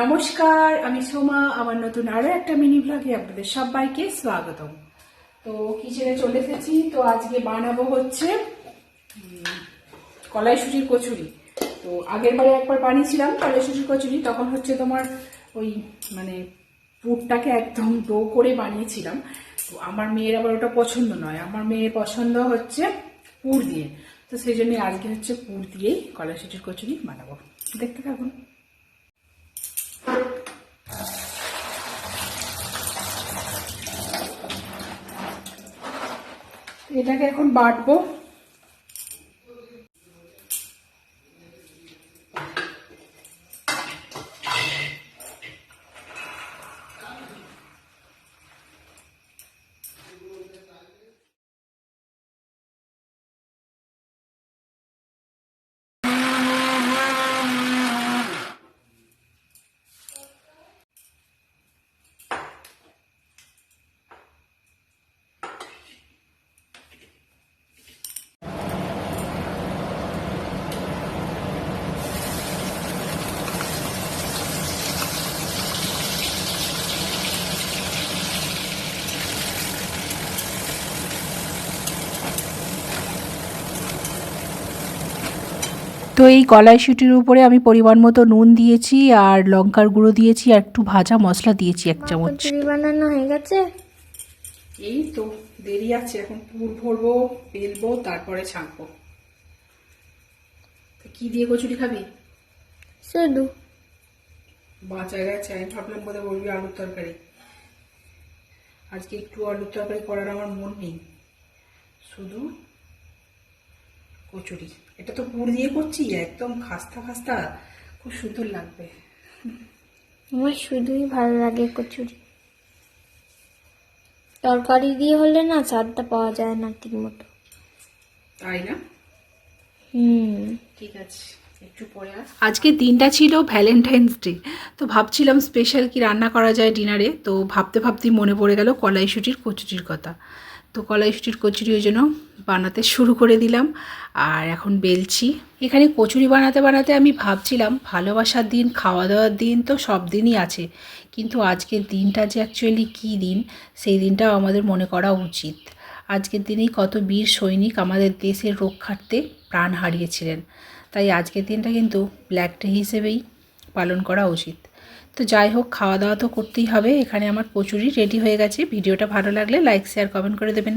নমস্কার, আমি সোমা, আমার নতুন আরও একটা মিনি ব্লগে আপনাদের সবাইকে স্বাগতম। তো কিচেনে চলে এসেছি? তো আজকে বানাবো হচ্ছে কলাইশুটির কচুরি। তো আগের বারে একবার বানিয়েছিলাম কলাই কলাইশুটির কচুরি, তখন হচ্ছে তোমার ওই মানে পুরটাকে একদম ডো করে বানিয়েছিলাম। তো আমার মেয়ের আবার ওটা পছন্দ নয়, আমার মেয়ের পছন্দ হচ্ছে পুর দিয়ে। তো সেই জন্য আজকে হচ্ছে পুর দিয়েই কলাইশুটির কচুরি বানাবো। দেখতে থাকুন। এটাকে এখন বাটবো। তো এই কলাইশুটির উপরে আমি পরিমাণ মতো নুন দিয়েছি আর লঙ্কার গুঁড়ো দিয়েছি আর একটু ভাজা মশলা দিয়েছি এক চামচ। বানানো হয়ে গেছে? এই তো দেরি আছে এখন পুর ভরবো বেলবো তারপরে ছাঁকবো। তো কি দিয়ে কচুরি খাবি? শুধু বাঁচা গেছে আমি ভাবলাম বোধহয় বলবি আলুর তরকারি। আজকে একটু আলুর তরকারি করার আমার মন নেই। শুধু কচুরি। এটা তো পুর দিয়ে করছি একদম খাস্তা খাস্তা খুব সুন্দর লাগবে। আমার শুধুই ভালো লাগে কচুরি। তরকারি দিয়ে হলে না স্বাদটা পাওয়া যায় না ঠিক মতো। তাই না? হুম। ঠিক আছে। আজকে দিনটা ছিল ভ্যালেন্টাইন্স ডে। তো ভাবছিলাম স্পেশাল কি রান্না করা যায় ডিনারে। তো ভাবতে ভাবতেই মনে পড়ে গেল কলাইশুটির কচুরির কথা। তো কলাইশুটির কচুরি ওই জন্য বানাতে শুরু করে দিলাম। আর এখন বেলছি। এখানে কচুরি বানাতে বানাতে আমি ভাবছিলাম ভালোবাসার দিন খাওয়া দাওয়ার দিন তো সব দিনই আছে। কিন্তু আজকের দিনটা যে অ্যাকচুয়ালি কী দিন, সেই দিনটাও আমাদের মনে করা উচিত। আজকের দিনেই কত বীর সৈনিক আমাদের দেশের রক্ষার্থে প্রাণ হারিয়েছিলেন। তাই আজকের দিনটা কিন্তু ব্ল্যাক ডে হিসেবেই পালন করা উচিত। তো যাই হোক খাওয়া দাওয়া তো করতেই হবে। এখানে আমার প্রচুরই রেডি হয়ে গেছে। ভিডিওটা ভালো লাগলে লাইক শেয়ার কমেন্ট করে দেবেন।